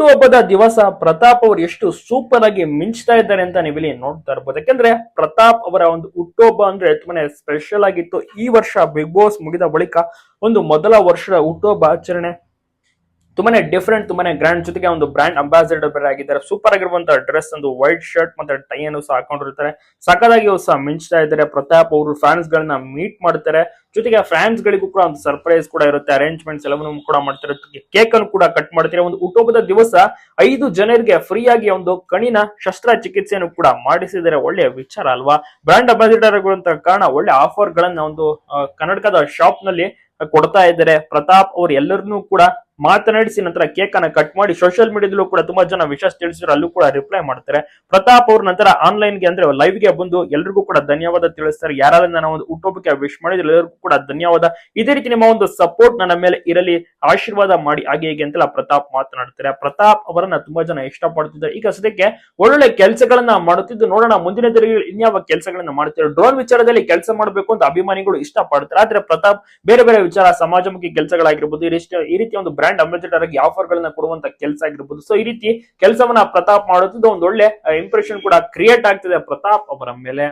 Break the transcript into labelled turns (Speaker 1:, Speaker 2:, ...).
Speaker 1: ಹುಟ್ಟುಹಬ್ಬದ ದಿವಸ ಪ್ರತಾಪ್ ಅವರು ಎಷ್ಟು ಸೂಪರ್ ಆಗಿ ಮಿಂಚ್ತಾ ಇದ್ದಾರೆ ಅಂತ ನೀವು ಇಲ್ಲಿ ನೋಡ್ತಾ ಇರ್ಬೋದು. ಯಾಕಂದ್ರೆ ಪ್ರತಾಪ್ ಅವರ ಒಂದು ಹುಟ್ಟುಹಬ್ಬ ಅಂದ್ರೆ ತುಂಬಾನೇ ಸ್ಪೆಷಲ್ ಆಗಿತ್ತು. ಈ ವರ್ಷ ಬಿಗ್ ಬಾಸ್ ಮುಗಿದ ಬಳಿಕ ಒಂದು ಮೊದಲ ವರ್ಷದ ಹುಟ್ಟುಹಬ್ಬ ಆಚರಣೆ ತುಂಬಾನೇ ಡಿಫ್ರೆಂಟ್ ತುಂಬಾನೇ ಗ್ರ್ಯಾಂಡ್ ಜೊತೆಗೆ ಒಂದು ಬ್ರಾಂಡ್ ಅಂಬಾಸಿಡರ್ ಆಗಿದ್ದಾರೆ. ಸೂಪರ್ ಆಗಿರುವಂತಹ ಡ್ರೆಸ್ ಒಂದು ವೈಟ್ ಶರ್ಟ್ ಮತ್ತೆ ಟೈ ಅನ್ನು ಸಹ ಹಾಕೊಂಡಿರ್ತಾರೆ. ಸಖದಾಗಿ ಸಹ ಮಿಂಚ್ತಾ ಇದ್ದಾರೆ. ಪ್ರತಾಪ್ ಅವರು ಫ್ಯಾನ್ಸ್ ಗಳನ್ನ ಮೀಟ್ ಮಾಡ್ತಾರೆ. ಜೊತೆಗೆ ಫ್ಯಾನ್ಸ್ ಗಳಿಗೂ ಕೂಡ ಒಂದು ಸರ್ಪ್ರೈಸ್ ಕೂಡ ಇರುತ್ತೆ. ಅರೇಂಜ್ಮೆಂಟ್ಸ್ ಎಲ್ಲವನ್ನು ಕೂಡ ಮಾಡ್ತಾರೆ. ಕೇಕ್ ಅನ್ನು ಕೂಡ ಕಟ್ ಮಾಡ್ತಾರೆ? ಒಂದು ಹುಟ್ಟುಹಬ್ಬದ ದಿವಸ ಐದು ಜನರಿಗೆ ಫ್ರೀ ಆಗಿ ಒಂದು ಕಣಿನ ಶಸ್ತ್ರಚಿಕಿತ್ಸೆಯನ್ನು ಕೂಡ ಮಾಡಿಸಿದರೆ ಒಳ್ಳೆಯ ವಿಚಾರ ಅಲ್ವಾ? ಬ್ರಾಂಡ್ ಅಂಬಾಸಿಡರ್ ಕಾರಣ ಒಳ್ಳೆ ಆಫರ್ ಗಳನ್ನ ಒಂದು ಕನ್ನಡಕದ ಶಾಪ್ನಲ್ಲಿ ಕೊಡ್ತಾ ಇದ್ದಾರೆ. ಪ್ರತಾಪ್ ಅವ್ರ ಎಲ್ಲರನ್ನೂ ಕೂಡ ಮಾತನಾಡಿಸಿ ನಂತರ ಕೇಕ್ ಅನ್ನ ಕಟ್ ಮಾಡಿ ಸೋಷಿಯಲ್ ಮೀಡಿಯಾದಲ್ಲೂ ಕೂಡ ತುಂಬಾ ಜನ ವಿಶ್ವಾಸ ತಿಳಿಸಿದ್ರು. ಅಲ್ಲೂ ಕೂಡ ರಿಪ್ಲೈ ಮಾಡ್ತಾರೆ. ಪ್ರತಾಪ್ ಅವ್ರ ನಂತರ ಆನ್ಲೈನ್ಗೆ ಅಂದ್ರೆ ಲೈವ್ಗೆ ಬಂದು ಎಲ್ರಿಗೂ ಕೂಡ ಧನ್ಯವಾದ ತಿಳಿಸ್ತಾರೆ. ಯಾರಾದ್ರಿಂದ ನಾವು ಒಂದು ಹುಟ್ಟುಹಬ್ಬಕ್ಕೆ ವಿಶ್ ಮಾಡಿದ್ರು ಎಲ್ಲರಿಗೂ ಕೂಡ ಧನ್ಯವಾದ. ಇದೇ ರೀತಿ ನಿಮ್ಮ ಒಂದು ಸಪೋರ್ಟ್ ನನ್ನ ಮೇಲೆ ಇರಲಿ, ಆಶೀರ್ವಾದ ಮಾಡಿ, ಹಾಗೆ ಹೇಗೆ ಅಂತೆಲ್ಲ ಪ್ರತಾಪ್ ಮಾತನಾಡ್ತಾರೆ. ಪ್ರತಾಪ್ ಅವರನ್ನ ತುಂಬಾ ಜನ ಇಷ್ಟಪಡ್ತಿದ್ದಾರೆ. ಈಗ ಸದ್ಯಕ್ಕೆ ಒಳ್ಳೊಳ್ಳೆ ಕೆಲಸಗಳನ್ನ ಮಾಡುತ್ತಿದ್ದು ನೋಡೋಣ. ಮುಂದಿನ ದಿನಗಳಲ್ಲಿ ಇನ್ಯಾವ ಕೆಲಸಗಳನ್ನ ಮಾಡ್ತಾರೆ? ಡ್ರೋನ್ ವಿಚಾರದಲ್ಲಿ ಕೆಲಸ ಮಾಡಬೇಕು ಅಂತ ಅಭಿಮಾನಿಗಳು ಇಷ್ಟಪಡ್ತಾರೆ. ಆದ್ರೆ ಪ್ರತಾಪ್ ಬೇರೆ ಬೇರೆ ವಿಚಾರ, ಸಮಾಜಮುಖಿ ಕೆಲಸಗಳಾಗಿರ್ಬೋದು, ಈ ರೀತಿ ಒಂದು ಅಂಬಾಸಿಡರ್ ಆಗಿ ಆಫರ್ ಗಳನ್ನ ಕೊಡುವಂತ ಕೆಲಸ ಆಗಿರ್ಬೋದು. ಸೊ ಈ ರೀತಿ ಕೆಲಸವನ್ನ ಪ್ರತಾಪ್ ಮಾಡುತ್ತಿದ್ದು, ಒಂದು ಒಳ್ಳೆ ಇಂಪ್ರೆಷನ್ ಕೂಡ ಕ್ರಿಯೇಟ್ ಆಗ್ತಿದೆ ಪ್ರತಾಪ್ ಅವರ ಮೇಲೆ.